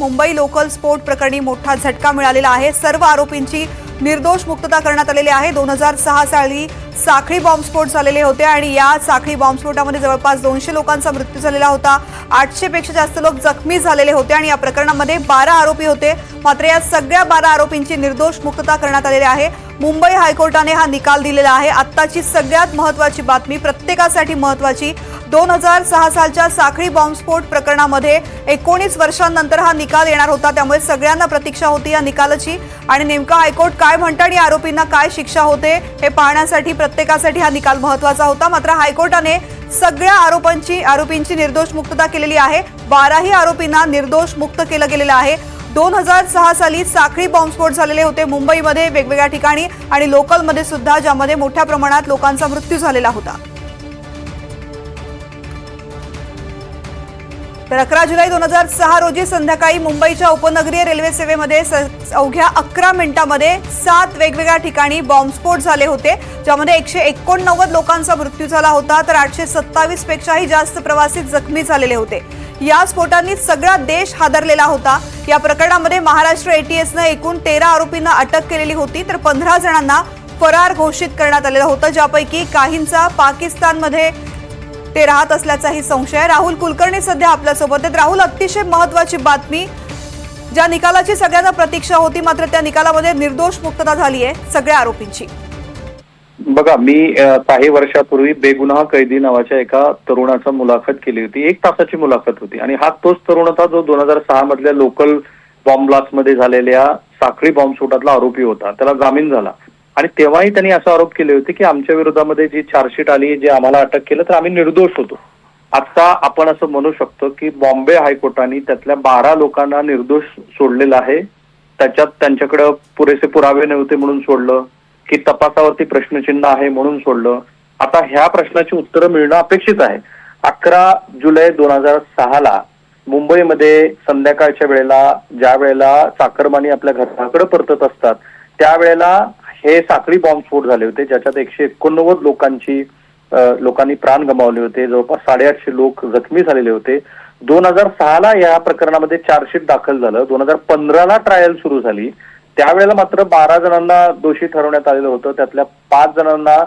Mumbai local स्फोट प्रकरणी मोठा झटका मिळालेला आहे. सर्व आरोपींची निर्दोष मुक्तता करण्यात आलेली आहे. दोन हजार सहा साली साखळी बॉम्बस्फोट झालेले होते आणि या साखळी बॉम्बस्फोटामध्ये जवळपास दोनशे लोकांचा मृत्यू झालेला होता. आठशेपेक्षा जास्त लोक जखमी झालेले होते आणि या प्रकरणामध्ये बारा आरोपी होते. मात्र या सगळ्या बारा आरोपींची निर्दोष मुक्तता करण्यात आलेली आहे. मुंबई हायकोर्टाने हा निकाल दिलेला आहे. आत्ताची सगळ्यात महत्वाची बातमी प्रत्येकासाठी महत्वाची दोन हजार सहा सालच्या साखळी बॉम्बस्फोट प्रकरणामध्ये एकोणीस वर्षांनंतर हा निकाल येणार होता. त्यामुळे सगळ्यांना प्रतीक्षा होती या निकालाची. आणि नेमका हायकोर्ट काय म्हणतं आणि आरोपींना काय शिक्षा होते हे पाहण्यासाठी प्रत्येकासाठी हा निकाल महत्त्वाचा होता. मात्र हायकोर्टाने सगळ्या आरोपांची आरोपींची निर्दोष मुक्तता केलेली आहे. बाराही आरोपींना निर्दोष मुक्त केलं गेलेलं आहे. दोन हजार सहा साली साखळी बॉम्बस्फोट झालेले होते मुंबईमध्ये वेगवेगळ्या ठिकाणी आणि लोकलमध्ये सुद्धा ज्यामध्ये मोठ्या प्रमाणात लोकांचा मृत्यू झालेला होता. तर अकरा जुलै दोन हजार सहा रोजी संध्याकाळी मुंबईच्या उपनगरीय रेल्वे सेवेमध्ये स- अवघ्या अकरा मिनिटांमध्ये सात वेगवेगळ्या ठिकाणी बॉम्बस्फोट झाले होते ज्यामध्ये एकशे एकोणनव्वद लोकांचा मृत्यू झाला होता तर आठशे सत्तावीस पेक्षाही जास्त प्रवासी जखमी झालेले होते. या स्फोटांनी सगळा देश हादरलेला होता. या प्रकरणामध्ये महाराष्ट्र एटीएसनं एकूण तेरा आरोपींना अटक केलेली होती तर पंधरा जणांना फरार घोषित करण्यात आलेलं होतं ज्यापैकी काहींचा पाकिस्तानमध्ये ते राहत असल्याचाही संशय. राहुल कुलकर्णी सध्या आपल्यासोबत आहेत. राहुल अतिशय महत्वाची बातमी. ज्या निकालाची सगळ्यांना प्रतीक्षा होती मात्र त्या निकालामध्ये निर्दोष मुक्तता झाली आहे सगळ्या आरोपींची. बघा मी काही वर्षापूर्वी बेगुन्हा कैदी नावाच्या एका तरुणाचा मुलाखत केली होती. एक तासाची मुलाखत होती. आणि हा तोच तरुण होता जो दोन हजार सहा मधल्या लोकल बॉम्ब ब्लास्टमध्ये झालेल्या साखळी बॉम्बस्फोटातला आरोपी होता. त्याला जामीन झाला. आणि तेव्हाही त्यांनी असा आरोप केले होते की आमच्या विरोधामध्ये जी चार्जशीट आली जे आम्हाला अटक केलं तर आम्ही निर्दोष होतो. आता आपण असं म्हणू शकतो की बॉम्बे हायकोर्टाने त्यातल्या बारा लोकांना निर्दोष सोडलेलं आहे. त्याच्यात त्यांच्याकडे पुरेसे पुरावे नव्हते म्हणून सोडलं की तपासावरती प्रश्नचिन्ह आहे म्हणून सोडलं. आता ह्या प्रश्नाची उत्तरं मिळणं अपेक्षित आहे. अकरा जुलै दोन हजार सहाला मुंबईमध्ये संध्याकाळच्या वेळेला ज्या वेळेला चाकरमानी आपल्या घराकडे परतत असतात त्यावेळेला हे साखळी बॉम्बस्फोट झाले होते. ज्याच्यात एकशे एकोणनव्वद लोकांची लोकांनी प्राण गमावले होते. जवळपास साडेआठशे लोक जखमी झालेले होते. दोन हजार सहाला या प्रकरणामध्ये चार्जशीट दाखल झालं. दोन हजार पंधराला ट्रायल सुरू झाली. त्यावेळेला मात्र बारा जणांना दोषी ठरवण्यात आलेलं होतं. त्यातल्या पाच जणांना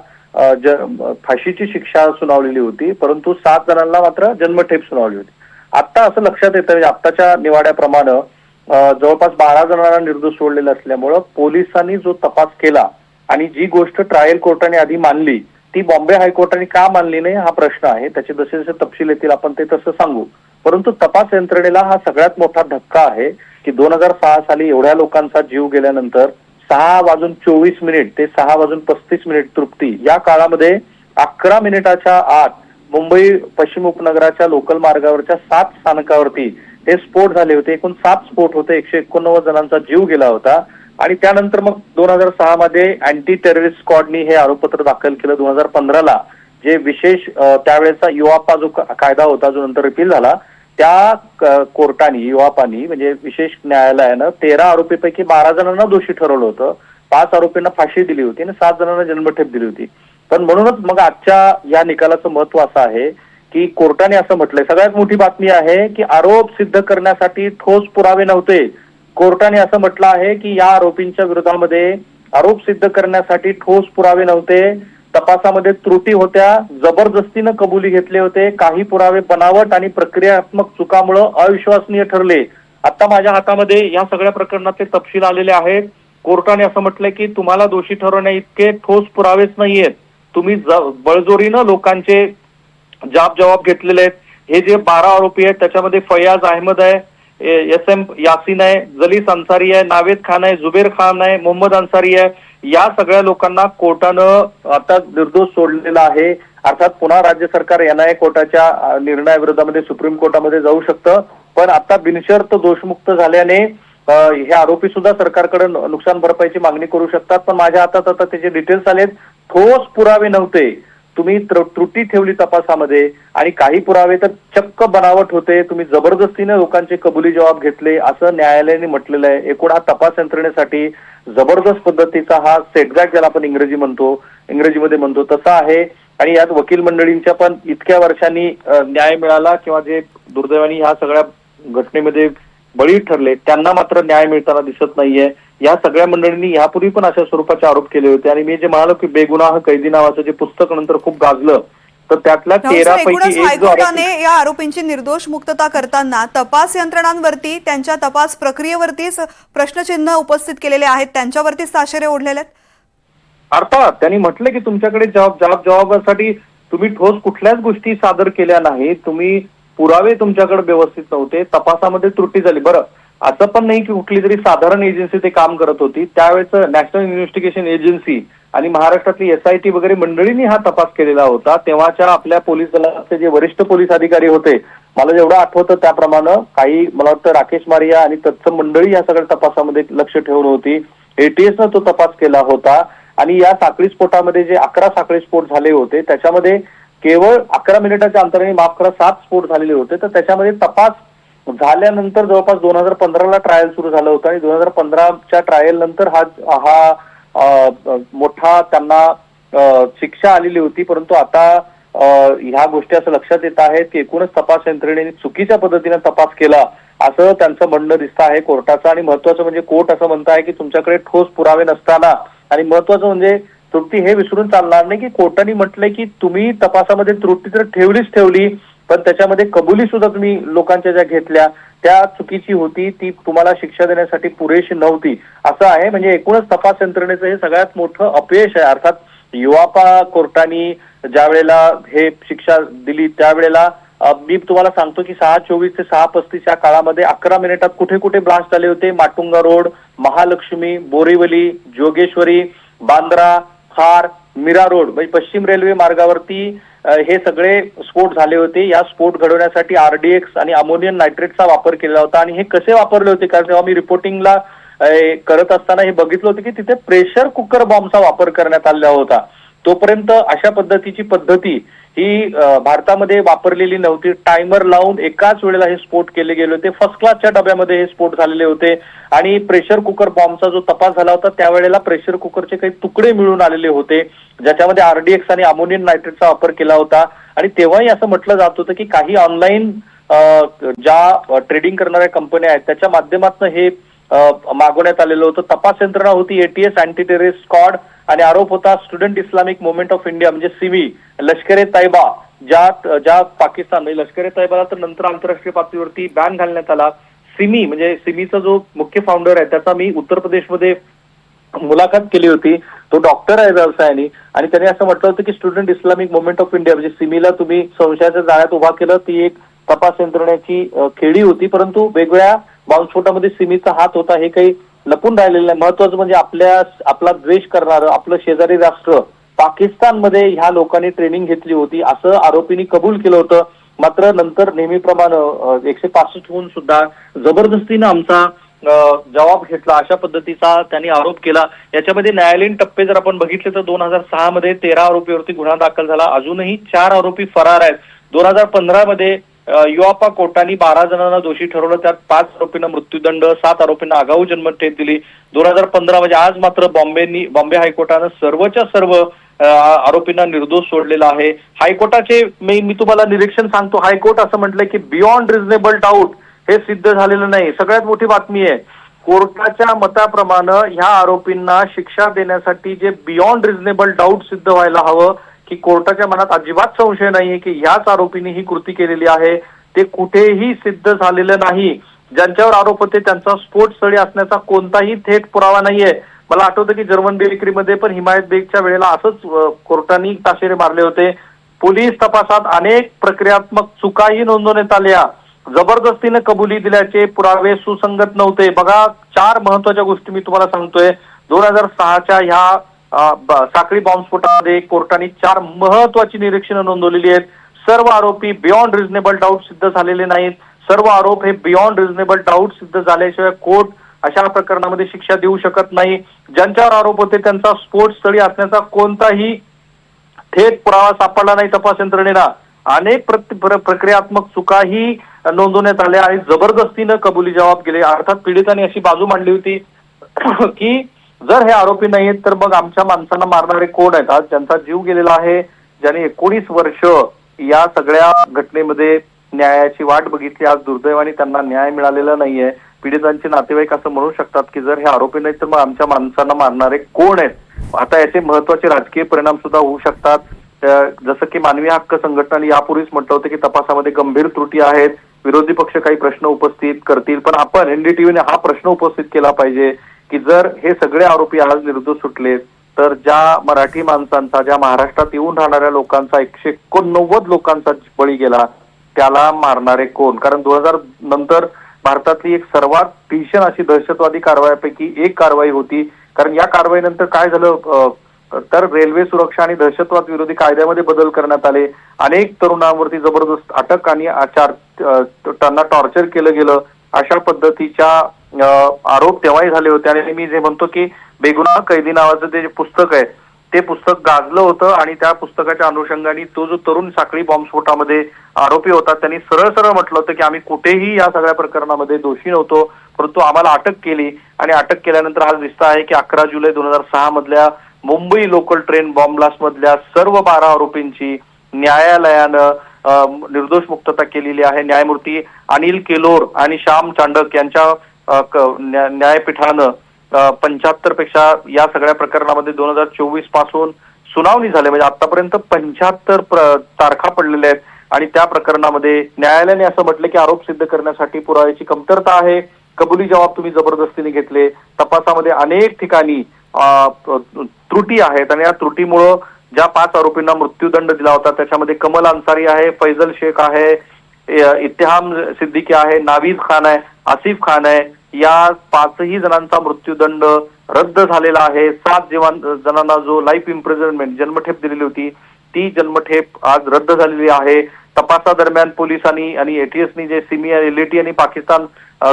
ज- फाशीची शिक्षा सुनावलेली होती. परंतु सात जणांना मात्र जन्मठेप सुनावली होती. आता असं लक्षात येतं म्हणजे आत्ताच्या निवाड्याप्रमाणे जवळपास बारा जणांना निर्दोष सोडलेलं असल्यामुळं पोलिसांनी जो तपास केला आणि जी गोष्ट ट्रायल कोर्टाने आधी मानली ती बॉम्बे हायकोर्टाने का मानली नाही हा प्रश्न आहे. त्याचे जसे जसे तपशील येतील आपण ते तसं सांगू. परंतु तपास यंत्रणेला हा सगळ्यात मोठा धक्का आहे की दोन हजार सहा साली एवढ्या लोकांचा जीव गेल्यानंतर सहा वाजून चोवीस मिनिट ते सहा वाजून पस्तीस मिनिट तृप्ती या काळामध्ये अकरा मिनिटाच्या आत मुंबई पश्चिम उपनगराच्या लोकल मार्गावरच्या सात स्थानकावरती हे स्फोट झाले होते. एकूण सात स्फोट होते. एकशे एकोणनव्वद जणांचा जीव गेला होता. आणि त्यानंतर मग दोन हजार सहा मध्ये अँटी टेररिस्ट स्क्वॉडनी हे आरोपपत्र दाखल केलं. दोन हजार पंधराला जे विशेष त्यावेळेचा युवापा जो कायदा होता जो नंतर रिपील झाला त्या कोर्टानी कोर्टाने युवापानी म्हणजे विशेष न्यायालयानं तेरा आरोपीपैकी बारा जणांना दोषी ठरवलं होतं. पाच आरोपींना फाशी दिली होती आणि सात जणांना जन्मठेप दिली होती. पण म्हणूनच मग आजच्या या निकालाचं महत्त्व असं आहे की कोर्टाने असं म्हटलंय. सगळ्यात मोठी बातमी आहे की आरोप सिद्ध करण्यासाठी ठोस पुरावे नव्हते. कोर्टाने असं म्हटलं आहे की या आरोपींच्या विरोधामध्ये आरोप सिद्ध करण्यासाठी ठोस पुरावे नव्हते. तपासामध्ये त्रुटी होत्या जबरदस्तीनं कबुली घेतले होते काही पुरावे बनावट आणि प्रक्रियात्मक चुकामुळं अविश्वसनीय ठरले. आता माझ्या हातामध्ये या सगळ्या प्रकरणाचे तपशील आलेले आहेत. कोर्टाने असं म्हटलंय की तुम्हाला दोषी ठरवण्या इतके ठोस पुरावेच नाहीयेत. तुम्ही ज- बळजोरीनं लोकांचे जाब जवाब घेतलेले आहेत. हे जे बारा आरोपी आहेत त्याच्यामध्ये फयाज अहमद आहे एस एम यासीन आहे जलीस अन्सारी आहे नावेद खान आहे जुबेर खान आहे मोहम्मद अन्सारी आहे. या सगळ्या लोकांना कोर्टानं आता निर्दोष सोडलेला आहे. अर्थात पुन्हा राज्य सरकार एनआयए कोर्टाच्या निर्णयाविरोधामध्ये सुप्रीम कोर्टामध्ये जाऊ शकतं. पण आता बिनशर्त दोषमुक्त झाल्याने हे आरोपी सुद्धा सरकारकडे नुकसान भरपाईची मागणी करू शकतात. पण माझ्या हातात आता त्याचे डिटेल्स आलेत. ठोस पुरावे नव्हते. तुम्ही त्र- त्रुटी ठेवली तपासामध्ये आणि काही पुरावे तर चक्क बनावट होते. तुम्ही जबरदस्तीने लोकांचे कबुली जबाब घेतले असं न्यायालयाने म्हटलेलं आहे. एकूण हा तपास यंत्रणेसाठी जबरदस्त पद्धतीचा हा सेटबॅक ज्याला आपण इंग्रजी म्हणतो इंग्रजीमध्ये म्हणतो तसा आहे. आणि यात वकील मंडळींच्या पण इतक्या वर्षांनी न्याय मिळाला किंवा जे दुर्दैवानी ह्या सगळ्या घटनेमध्ये बळी ठरले. त्यांना मात्र न्याय मिळताना दिसत नाहीये. या सगळ्या मंडळींनी यापूर्वी पण अशा स्वरूपाचे आरोप केले होते. आणि मी जे म्हणालो की बेगुनाह कैदी नावाचं जे पुस्तक नंतर खूप गाजलं तर त्यातल्या तेरा पैकी हायकोर्टाने या आरोपींची निर्दोष मुक्तता करताना तपास यंत्रणांवरती त्यांच्या तपास प्रक्रियेवरतीच प्रश्नचिन्ह उपस्थित केलेले आहेत. त्यांच्यावरतीच ताशेरे ओढलेले आहेत. अर्थात त्यांनी म्हटलं की तुमच्याकडे जबाब जबाब जबाबासाठी तुम्ही ठोस कुठल्याच गोष्टी सादर केल्या नाही तुम्ही पुरावे तुमच्याकडे व्यवस्थित नव्हते. तपासामध्ये त्रुटी झाली. बरं असं पण नाही की कुठली तरी साधारण एजन्सी ते काम करत होती. त्यावेळेस नॅशनल इन्व्हेस्टिगेशन एजन्सी आणि महाराष्ट्रातली एसआयटी वगैरे मंडळींनी हा तपास केलेला होता. तेव्हाच्या आपल्या पोलीस दलाचे जे वरिष्ठ पोलीस अधिकारी होते मला जेवढं आठवतं त्याप्रमाणे काही मला वाटतं राकेश मारिया आणि तत्सम मंडळी या सगळ्या तपासामध्ये लक्ष ठेवून होती. एटीएसनं तो तपास केला होता. आणि या साखळी स्फोटामध्ये जे अकरा साखळी स्फोट झाले होते त्याच्यामध्ये केवळ अकरा मिनिटाच्या अंतराने माफ करा सात स्फोट झालेले होते. तर त्याच्यामध्ये तपास झाल्यानंतर जवळपास दोन हजार पंधराला ट्रायल सुरू झालं होतं आणि दोन हजार पंधराच्या ट्रायल नंतर हा हा मोठा त्यांना शिक्षा आलेली होती. परंतु आता ह्या गोष्टी असं लक्षात येत आहेत की एकूणच तपास यंत्रणेने चुकीच्या पद्धतीने तपास केला असं त्यांचं म्हणणं दिसतं आहे कोर्टाचं. आणि महत्वाचं म्हणजे कोर्ट असं म्हणत आहे की तुमच्याकडे ठोस पुरावे नसताना. आणि महत्वाचं म्हणजे तुम्ही हे विसरून चालणार नाही की कोर्टाने म्हटलंय की तुम्ही तपासामध्ये त्रुटी तर ठेवलीच ठेवली पण त्याच्यामध्ये कबुली सुद्धा तुम्ही लोकांच्या ज्या घेतल्या त्या चुकीची होती ती तुम्हाला शिक्षा देण्यासाठी पुरेशी नव्हती. असं आहे म्हणजे एकूणच तपास यंत्रणेचं हे सगळ्यात मोठं अपयश आहे. अर्थात युवापा कोर्टाने ज्या वेळेला हे शिक्षा दिली त्यावेळेला मी तुम्हाला सांगतो की सहा चोवीस ते सहा पस्तीस या काळामध्ये अकरा मिनिटात कुठे कुठे ब्लास्ट झाले होते. माटुंगा रोड महालक्ष्मी बोरिवली जोगेश्वरी बांद्रा खार मीरा रोड म्हणजे पश्चिम रेल्वे मार्गावरती हे सगळे स्फोट झाले होते. या स्फोट घडवण्यासाठी आरडीएक्स आणि अमोनियम नायट्रेटचा वापर केला होता. आणि हे कसे वापरले होते? कारण जेव्हा मी रिपोर्टिंगला करत असताना हे बघितलं होतं की तिथे प्रेशर कुकर बॉम्बचा वापर करण्यात आलेला होता. तोपर्यंत अशा पद्धतीची पद्धती ही भारतामध्ये वापरलेली नव्हती. टायमर लावून एकाच वेळेला हे स्फोट केले गेले होते. फर्स्ट क्लासच्या डब्यामध्ये हे स्फोट झालेले होते. आणि प्रेशर कुकर बॉम्बचा जो तपास झाला होता त्यावेळेला प्रेशर कुकरचे काही तुकडे मिळून आलेले होते. ज्याच्यामध्ये आरडीएक्स आणि अमोनियम नायट्रेटचा वापर केला होता. आणि तेव्हाही असं म्हटलं जात होतं की काही ऑनलाईन ज्या ट्रेडिंग करणाऱ्या कंपन्या आहेत त्याच्या माध्यमातून हे मागवण्यात आलेलं होतं. तपास यंत्रणा होती एटीएस अँटी टेररिस्ट स्क्वॉड आणि आरोप होता student Islamic movement of India म्हणजे सिमी लष्कर ए तैबा ज्या ज्या पाकिस्तान म्हणजे लष्कर ए तैबाला तर नंतर आंतरराष्ट्रीय पातळीवरती बॅन घालण्यात आला. सिमी म्हणजे सिमीचा जो मुख्य फाउंडर आहे त्याचा मी उत्तर प्रदेशमध्ये मुलाखत केली होती. तो डॉक्टर आहे व्यवसायाने. आणि त्याने असं म्हटलं होतं की student Islamic movement of India म्हणजे सिमीला तुम्ही संशयाच्या जाळ्यात उभा केलं. ती एक तपास यंत्रणेची खेळी होती. परंतु वेगवेगळ्या बॉम्बस्फोटामध्ये सिमीचा हात होता हे काही लपून राहिलेलं नाही. महत्वाचं म्हणजे आपल्या आपला द्वेष करणारं आपलं शेजारी राष्ट्र पाकिस्तानमध्ये ह्या लोकांनी ट्रेनिंग घेतली होती असं आरोपींनी कबूल केलं होतं. मात्र नंतर नेहमीप्रमाणे एकशे पासष्ट होऊन सुद्धा जबरदस्तीनं आमचा जवाब जबाब घेतला. अशा पद्धतीचा त्यांनी आरोप केला. याच्यामध्ये न्यायालयीन टप्पे जर आपण बघितले तर दोन हजार सहा मध्ये तेरा आरोपीवरती गुन्हा दाखल झाला. अजूनही चार आरोपी फरार आहेत. दोन हजार पंधरा मध्ये युवापा कोर्टाने बारा जणांना दोषी ठरवलं. त्यात पाच आरोपींना मृत्यूदंड सात आरोपींना आगाऊ जन्मठेप दिली. दोन हजार पंधरा म्हणजे आज मात्र बॉम्बेनी बॉम्बे हायकोर्टानं सर्वच्या सर्व आरोपींना निर्दोष सोडलेला आहे. हायकोर्टाचे मी मी तुम्हाला निरीक्षण सांगतो. हायकोर्ट असं म्हटलंय की बियॉन्ड रिझनेबल डाऊट हे सिद्ध झालेलं नाही. सगळ्यात मोठी बातमी आहे कोर्टाच्या मताप्रमाणे ह्या आरोपींना शिक्षा देण्यासाठी जे बियॉन्ड रिझनेबल डाऊट सिद्ध व्हायला हवं की कोर्टाच्या मनात अजिबात संशय नाहीये की ह्याच आरोपींनी ही कृती केलेली आहे. ते कुठेही सिद्ध झालेलं नाही. ज्यांच्यावर आरोप होते त्यांचा स्फोटस्थळी असण्याचा कोणताही थेट पुरावा नाहीये. मला आठवतं की जर्मन बेकरीमध्ये पण हिमायत बेगच्या वेळेला असंच अ, कोर्टाने ताशेरे मारले होते. पोलीस तपासात अनेक प्रक्रियात्मक चुकाही नोंदवण्यात आल्या. जबरदस्तीने कबुली दिल्याचे पुरावे सुसंगत नव्हते. बघा चार महत्त्वाच्या गोष्टी मी तुम्हाला सांगतोय. दोन हजार सहाच्या ह्या साखळी बॉम्बस्फोटामध्ये कोर्टाने चार महत्वाची निरीक्षणं नोंदवलेली आहेत. सर्व आरोपी बियॉन्ड रिझनेबल डाऊट सिद्ध झालेले नाहीत. सर्व आरोप हे बियॉन्ड रिझनेबल डाऊट सिद्ध झाल्याशिवाय कोर्ट अशा प्रकरणामध्ये शिक्षा देऊ शकत नाही. ज्यांच्यावर आरोप होते त्यांचा स्फोटस्थळी असण्याचा कोणताही थेट पुरावा सापडला नाही तपास यंत्रणेला अनेक प्र- प्रक्रियात्मक चुकाही नोंदवण्यात आल्या आणि जबरदस्तीनं कबुली जबाब गेले. अर्थात पीडितांनी अशी बाजू मांडली होती की जर हे आरोपी नाही आहेत तर मग आमच्या माणसांना मारणारे कोण आहेत? आज ज्यांचा जीव गेलेला आहे ज्याने एकोणीस वर्ष या सगळ्या घटनेमध्ये न्यायाची वाट बघितली आज दुर्दैवाने त्यांना न्याय मिळालेला नाहीये. पीडितांचे नातेवाईक असं म्हणू शकतात की जर हे आरोपी नाही तर मग आमच्या माणसांना मारणारे कोण आहेत? आता याचे महत्त्वाचे राजकीय परिणाम सुद्धा होऊ शकतात. जसं की मानवी हक्क संघटनाने यापूर्वीच म्हटलं होतं की तपासामध्ये गंभीर त्रुटी आहेत विरोधी पक्ष काही प्रश्न उपस्थित करतील पण आपण एनडीटीव्हीने हा प्रश्न उपस्थित केला पाहिजे. की जर हे सगळे आरोपी आज निर्दोष सुटले तर ज्या मराठी माणसांचा ज्या महाराष्ट्रात येऊन राहणाऱ्या लोकांचा एकशे एकोणनव्वद लोकांचा बळी गेला त्याला मारणारे कोण? कारण दोन हजार नंतर भारतातली एक सर्वात भीषण अशी दहशतवादी कारवायापैकी एक कारवाई होती. कारण या कारवाईनंतर काय झालं? तर रेल्वे सुरक्षा आणि दहशतवाद विरोधी कायद्यामध्ये बदल करण्यात आले. अनेक तरुणांवरती जबरदस्त अटक आणि आचार त्यांना टॉर्चर केलं गेलं. अशा पद्धतीच्या आरोप तेव्हाही झाले होते आणि मी जे म्हणतो की बेगुनाह कैदी नावाचं ते जे पुस्तक आहे ते पुस्तक गाजलं होतं आणि त्या पुस्तकाच्या अनुषंगाने तो जो तरुण साखळी बॉम्बस्फोटामध्ये आरोपी होता त्यांनी सरळ सरळ म्हटलं होतं की आम्ही कुठेही या सगळ्या प्रकरणामध्ये दोषी नव्हतो परंतु आम्हाला अटक केली आणि अटक केल्यानंतर आज दिसतं आहे की अकरा जुलै दोन हजार सहा मधल्या मुंबई लोकल ट्रेन बॉम्ब सर्व बारा आरोपींची न्यायालयानं निर्दोष मुक्तता केलेली आहे. न्यायमूर्ती अनिल केलोर आणि श्याम चांडक यांच्या न्यायपीठानं पंच्याहत्तरपेक्षा या सगळ्या प्रकरणामध्ये दोन हजार चोवीसपासून सुनावणी झाली. म्हणजे आतापर्यंत पंच्याहत्तर तारखा पडलेल्या आहेत. आणि त्या प्रकरणामध्ये न्यायालयाने असं म्हटलं की आरोप सिद्ध करण्यासाठी पुराव्याची कमतरता आहे. कबुली जबाब तुम्ही जबरदस्तीने घेतले. तपासामध्ये अनेक ठिकाणी त्रुटी आहेत. आणि या त्रुटीमुळं ज्या पाच आरोपींना मृत्यूदंड दिला होता त्याच्यामध्ये कमल अन्सारी आहे फैजल शेख आहे इतिहाम सिद्दीकी आहे नावीद खान आहे आसिफ खान आहे. या पाचही जणांचा मृत्यूदंड रद्द झालेला आहे. सात जीवन जणांना जो लाईफ इम्प्रिझनमेंट जन्मठेप दिलेली होती ती जन्मठेप आज रद्द झालेली आहे. तपासादरम्यान पोलिसांनी आणि एटीएसनी जे सिमी एलईटी आणि पाकिस्तान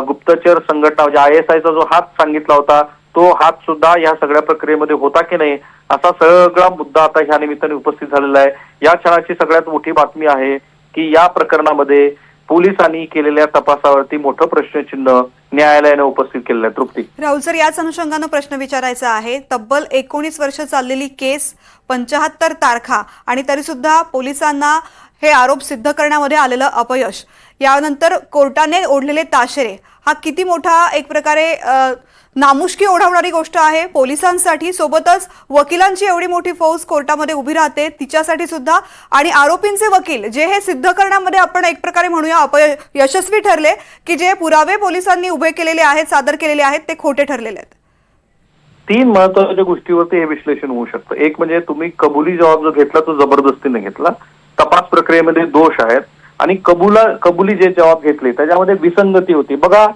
गुप्तचर संघटना म्हणजे आय एस आयचा जो हात सांगितला होता तो हात सुद्धा या सगळ्या प्रक्रियेमध्ये होता की नाही असा सगळा मुद्दा आता ह्या निमित्ताने उपस्थित झालेला आहे. या क्षणाची सगळ्यात मोठी बातमी आहे की या प्रकरणामध्ये पोलिसांनी केलेल्या तपासावरती मोठं प्रश्नचिन्ह न्यायालयाने उपस्थित केलेलं आहे. तृप्ती. राहुल सर याच अनुषंगानं प्रश्न विचारायचा आहे. तब्बल एकोणीस वर्ष चाललेली केस पंचाहत्तर तारखा आणि तरी सुद्धा पोलिसांना हे आरोप सिद्ध करण्यामध्ये आलेलं अपयश. यानंतर कोर्टाने ओढलेले ताशेरे. हा किती मोठा एक प्रकारे नामुष्की ओढावणारी गोष्ट आहे. पोलिसांसाठी सोबतच वकिलांची एवढी मोठी फौज कोर्टामध्ये उभी राहते तिच्यासाठी सुद्धा. आणि आरोपींचे वकील जे हे सिद्ध करण्यामध्ये आपण एक प्रकारे म्हणूया अपय यशस्वी ठरले की जे पुरावे पोलिसांनी उभे केलेले आहेत सादर केलेले आहेत ते खोटे ठरलेले आहेत. तीन महत्त्वाच्या गोष्टीवरती हे विश्लेषण होऊ शकतं. एक म्हणजे तुम्ही कबुली जबाब जो घेतला तो जबरदस्तीने घेतला. तपास प्रक्रियेमध्ये दोष आहेत. आणि कबुला कबुली जे जबाब घेतले त्याच्यामध्ये विसंगती होती. बघा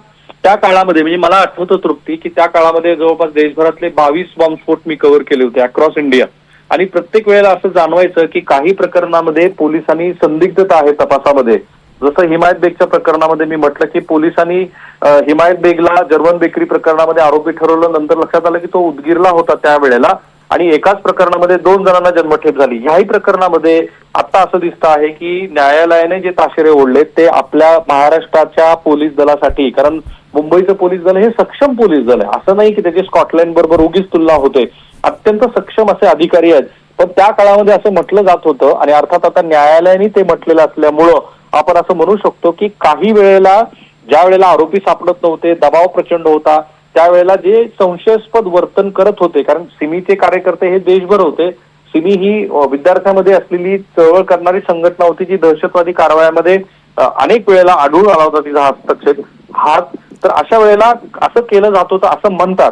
त्या काळामध्ये म्हणजे मला आठवतं तृप्ती की त्या काळामध्ये जवळपास देशभरातले बावीस बॉम्बस्फोट मी कव्हर केले होते अक्रॉस इंडिया आणि प्रत्येक वेळेला असं जाणवायचं की काही प्रकरणामध्ये पोलिसांनी संदिग्धता आहे तपासामध्ये. जसं हिमायत बेगच्या प्रकरणामध्ये मी म्हटलं की पोलिसांनी हिमायत बेगला जर्मन बेकरी प्रकरणामध्ये आरोपी ठरवलं. नंतर लक्षात आलं की तो उदगीरला होता त्यावेळेला. आणि एकाच प्रकरणामध्ये दोन जणांना जन्मठेप झाली. ह्याही प्रकरणामध्ये आता असं दिसतं आहे की न्यायालयाने जे ताशेरे ओढले ते आपल्या महाराष्ट्राच्या पोलीस दलासाठी कारण मुंबईचं पोलीस दल हे सक्षम पोलीस दल आहे. असं नाही की त्याची स्कॉटलँड बरोबर उगीच तुलना होते. अत्यंत सक्षम असे अधिकारी आहेत. पण त्या काळामध्ये असं म्हटलं जात होतं आणि अर्थात आता न्यायालयाने ते म्हटलेलं असल्यामुळं आपण असं म्हणू शकतो की काही वेळेला ज्या वेळेला आरोपी सापडत नव्हते दबाव प्रचंड होता त्यावेळेला जे संशयास्पद वर्तन करत होते कारण सिमीचे कार्यकर्ते हे देशभर होते सिमी ही विद्यार्थ्यांमध्ये असलेली चळवळ करणारी संघटना होती जी दहशतवादी कारवायामध्ये अनेक वेळेला आढळून आला होता तिचा हस्तक्षेप. हात तर अशा वेळेला असं केलं जात होतं असं म्हणतात.